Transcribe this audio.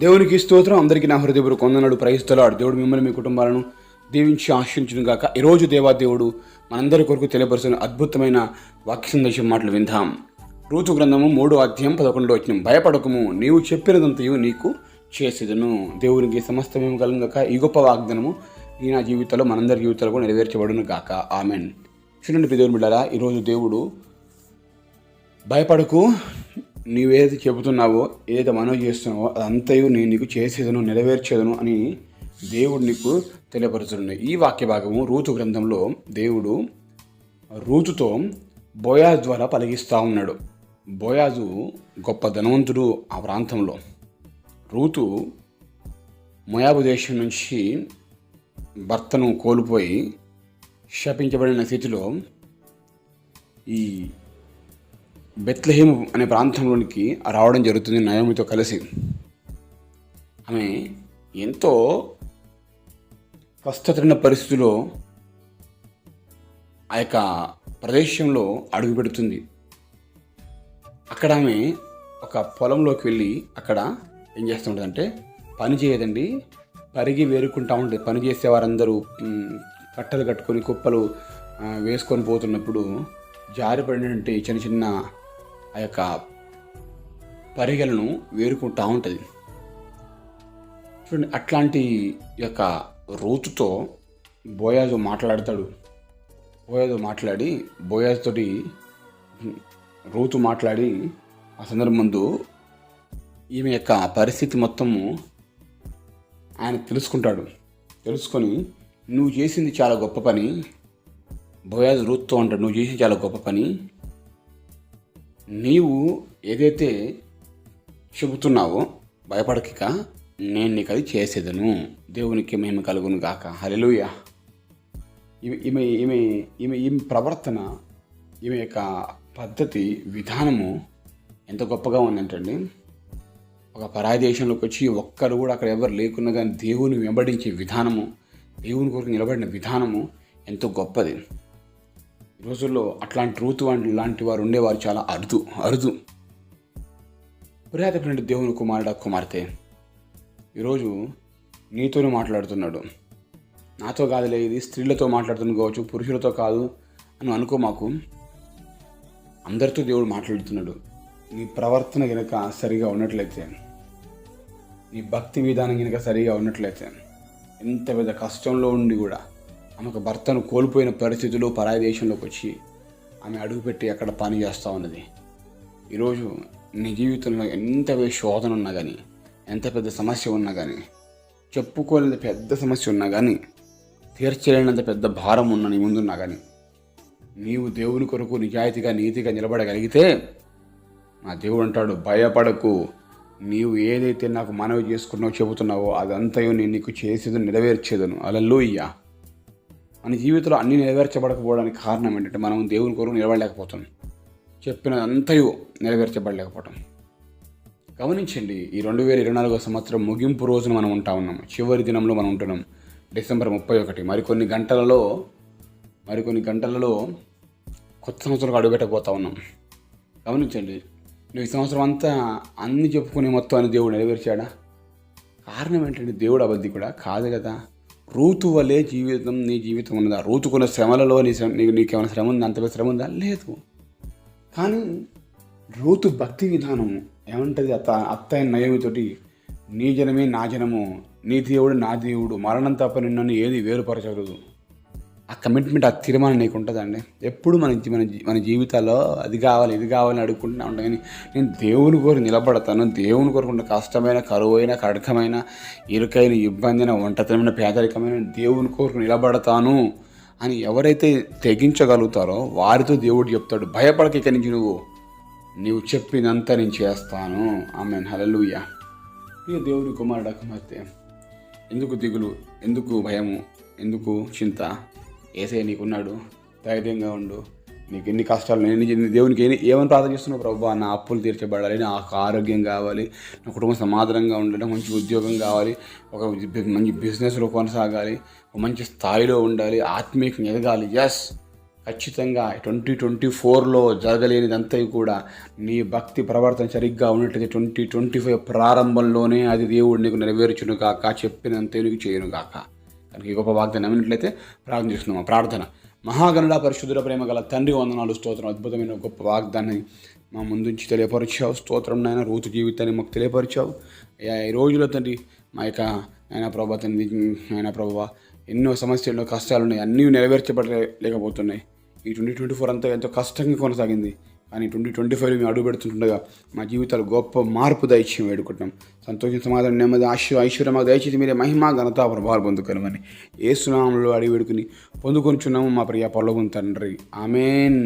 దేవునికి స్తోత్రం. అందరికీ నా హృదయపూర్వ కొందనాడు ప్రయిస్తున్నాడు దేవుడు మిమ్మల్ని మీ కుటుంబాలను దీవించి ఆశించును గాక. ఈరోజు దేవాదేవుడు మనందరి కొరకు తెలియపరిచిన అద్భుతమైన వాక్య సందేశం మాటలు విందాం. ఋతు గ్రంథము మూడో అధ్యాయం పదకొండో వచ్చిన భయపడకము నీవు చెప్పినదంతయు నీకు చేసేదను. దేవునికి సమస్తమేమి కలుగు గాక. ఈ గొప్ప వాగ్దానము ఈ నా జీవితంలో మనందరి జీవితాలకు నెరవేర్చబడును గాక. ఆమెన్. చూడండి పిదేవుని బిడ్డారా ఈరోజు దేవుడు భయపడకు నీవేదైతే చెబుతున్నావో ఏదైతే మనవి చేస్తున్నావో అదంతయు నేను నీకు చేసేదను నెరవేర్చేదను అని దేవుడు నీకు తెలియపరుచున్నాయి ఈ వాక్య భాగము రూతు గ్రంథంలో దేవుడు రూతుతో బోయాజ్ ద్వారా పలిగిస్తూ ఉన్నాడు. బోయాజు గొప్ప ధనవంతుడు ఆ ప్రాంతంలో. రూతు మొయాబు దేశం నుంచి భర్తను కోల్పోయి శపించబడిన స్థితిలో ఈ బెత్లహేము అనే ప్రాంతంలోనికి రావడం జరుగుతుంది నయోమితో కలిసి. ఆమె ఎంతో కష్టతరిన పరిస్థితిలో ఆ యొక్క ప్రదేశంలో అడుగు పెడుతుంది. అక్కడ ఆమె ఒక పొలంలోకి వెళ్ళి అక్కడ ఏం చేస్తుంటుందంటే పని చేయదండి పరిగి వేరుకుంటా ఉంటుంది. పని చేసే వారందరూ కట్టలు కట్టుకొని కుప్పలు వేసుకొని పోతున్నప్పుడు జారిపడినటువంటి చిన్న చిన్న ఆ యొక్క పరిగెలను వేరుకుంటూ ఉంటుంది. చూడండి అట్లాంటి యొక్క రూతుతో బోయాజు మాట్లాడతాడు. బోయాజు మాట్లాడి బోయాజ్ తోటి రూతు మాట్లాడి ఆ సందర్భం ముందు ఈమె యొక్క పరిస్థితి మొత్తము ఆయన తెలుసుకుంటాడు. తెలుసుకొని నువ్వు చేసింది చాలా గొప్ప పని. బోయాజ్ రూత్తో అంటాడు నువ్వు చేసింది చాలా గొప్ప పని. నీవు ఏదైతే చెబుతున్నావో భయపడకిక నేను నీకు అది చేసేదను. దేవునికి మేము కలుగును గాక. హల్లెలూయా. ఈమె ఈమె ఈమె ఈమె ఈమె ప్రవర్తన ఈమె యొక్క పద్ధతి విధానము ఎంత గొప్పగా ఉందంటండి. ఒక పరాయి దేశంలోకి వచ్చి ఒక్కరు కూడా అక్కడ ఎవరు లేకున్నా కానీ దేవుని వెంబడించే విధానము దేవుని కొరకు నిలబడిన విధానము ఎంతో గొప్పది. ఈ రోజుల్లో అట్లాంటి రూతు లాంటి వారు ఉండేవారు చాలా అరుదు అరుదు. పురాతనటువంటి దేవుని కుమారుడ కుమార్తె ఈరోజు నీతోనే మాట్లాడుతున్నాడు. నాతో కాదులే ఇది స్త్రీలతో మాట్లాడుతున్న కావచ్చు పురుషులతో కాదు అని అనుకో మాకు. అందరితో దేవుడు మాట్లాడుతున్నాడు. నీ ప్రవర్తన కనుక సరిగా ఉన్నట్లయితే నీ భక్తి విధానం కనుక సరిగా ఉన్నట్లయితే ఎంత పెద్ద కష్టంలో ఉండి కూడా ఆమెకు భర్తను కోల్పోయిన పరిస్థితులు పరాయి దేశంలోకి వచ్చి ఆమె అడుగుపెట్టి అక్కడ పని చేస్తూ ఉన్నది. ఈరోజు నీ జీవితంలో ఎంత శోధన ఉన్నా కానీ ఎంత పెద్ద సమస్య ఉన్నా కానీ చెప్పుకోలేని పెద్ద సమస్య ఉన్నా కానీ తీర్చలేనంత పెద్ద భారం ఉన్న నీ ముందున్నా కానీ నీవు దేవుని కొరకు నిజాయితీగా నీతిగా నిలబడగలిగితే నా దేవుడు అంటాడు భయపడకు. నీవు ఏదైతే నాకు మనవి చేసుకున్నావో చెబుతున్నావో అదంతయో నేను నీకు చేసేది నెరవేర్చేదను. లూయ్యా మన జీవితంలో అన్నీ నెరవేర్చబడకపోవడానికి కారణం ఏంటంటే మనం దేవుని కొరకు నిలబడలేకపోతాం. చెప్పినదంతయు నెరవేర్చబడలేకపోవటం. గమనించండి ఈ రెండు వేల ఇరవై నాలుగో సంవత్సరం ముగింపు రోజున మనం ఉంటా ఉన్నాం. చివరి దినంలో మనం ఉంటున్నాం. డిసెంబర్ ముప్పై ఒకటి. మరికొన్ని గంటలలో మరికొన్ని గంటలలో కొత్త సంవత్సరం అడుగుపెట్టబోతా ఉన్నాం. గమనించండి నువ్వు ఈ సంవత్సరం అంతా అన్ని చెప్పుకునే మొత్తం అని దేవుడు నెరవేర్చాడా? కారణం ఏంటంటే దేవుడు అబద్ధి కూడా కాదు కదా. రూతు వలె జీవితం నీ జీవితం ఉన్నదా. రూతుకున్న శ్రమలలో నీ శ్రమ నీకు నీకేమైనా శ్రమ ఉందా? అంత పెద్ద శ్రమ ఉందా? లేదు. కానీ రూతు భక్తి విధానం ఏమంటది? అత్త అత్తయ్య నయమితోటి నీ జనమే నా జనము నీ దేవుడు నా దేవుడు మరణం తప్ప నిన్ను ఏది వేరుపరచగలదు ఆ కమిట్మెంట్ ఆ తీర్మానం నీకు ఉంటుందండి. ఎప్పుడు మన మన మన జీవితాల్లో అది కావాలి ఇది కావాలని అడుగుకుంటూనే ఉంటాం కానీ నేను దేవుని కోరి నిలబడతాను. దేవుని కోరుకుంటే కష్టమైన కష్టమైన కరువైన కడకమైన ఇరుకైన అయినా వంటతమైన పేదరికమైన దేవుని కోరుకు నిలబడతాను అని ఎవరైతే తెగించగలుగుతారో వారితో దేవుడు చెప్తాడు భయపడక ఇక నుంచి నువ్వు. నీవు చెప్పినంత నేను చేస్తాను. ఆమె హలలుయ ఇక దేవుని కుమారుడు కుమార్తె ఎందుకు దిగులు ఎందుకు భయము ఎందుకు చింత? ఏసే నీకున్నాడు ధైర్యంగా ఉండు. నీకు ఎన్ని కష్టాలు నేను దేవునికి ఏమి ఏమని ప్రార్థన చేస్తున్నావు ప్రభు? నా అప్పులు తీర్చబడాలి నాకు ఆరోగ్యం కావాలి నా కుటుంబం సమాధానంగా ఉండాలి మంచి ఉద్యోగం కావాలి ఒక మంచి బిజినెస్లో కొనసాగాలి ఒక మంచి స్థాయిలో ఉండాలి ఆత్మీయంగా ఎదగాలి. ఎస్ ఖచ్చితంగా ట్వంటీ ట్వంటీ ఫోర్లో జరగలేనిదంతా కూడా నీ భక్తి ప్రవర్తన సరిగ్గా ఉన్నట్లయితే ట్వంటీ ట్వంటీ ఫైవ్ ప్రారంభంలోనే అది దేవుడు నీకు నెరవేర్చును కాక చెప్పినంత నీకు చేయను కాక కనుక ఈ గొప్ప వాగ్దానం. నమ్మినట్లయితే ప్రార్థన చేస్తున్నాం. ప్రార్థన. మహాగణుడ పరిశుద్ధుల ప్రేమ గల తండ్రి వందనాలు స్తోత్రం. అద్భుతమైన గొప్ప వాగ్దాన్ని మా ముందుంచి తెలియపరిచావు. స్తోత్రం నాయన. రూతు జీవితాన్ని మాకు తెలియపరిచావు. అయ్యా ఈ రోజులో తండ్రి మా యొక్క ఆయన ప్రభా తండ్రి ఆయన ప్రభా ఎన్నో సమస్యలు కష్టాలు ఉన్నాయి. అన్నీ నెరవేర్చబడలేకపోతున్నాయి. ఈ ట్వంటీ ట్వంటీ ఫోర్ అంతా ఎంతో కష్టంగా కొనసాగింది. అని ట్వంటీ ట్వంటీ ఫైవ్ మేము అడుగు పెడుతుండగా మా జీవితాలు గొప్ప మార్పు దయచేయం వేడుకుంటాం సంతోషం సమాధానం నెమ్మది ఆశ ఐశ్వర్యం మాకు దయచేసి మీరే మహిమ ఘనత ప్రభావాలు పొందుకోనమని ఏ సునామంలో అడిగి వేడుకుని పొందుకొనిచున్నాము మా ప్రియ పొలగు తండ్రి. ఆమెన్.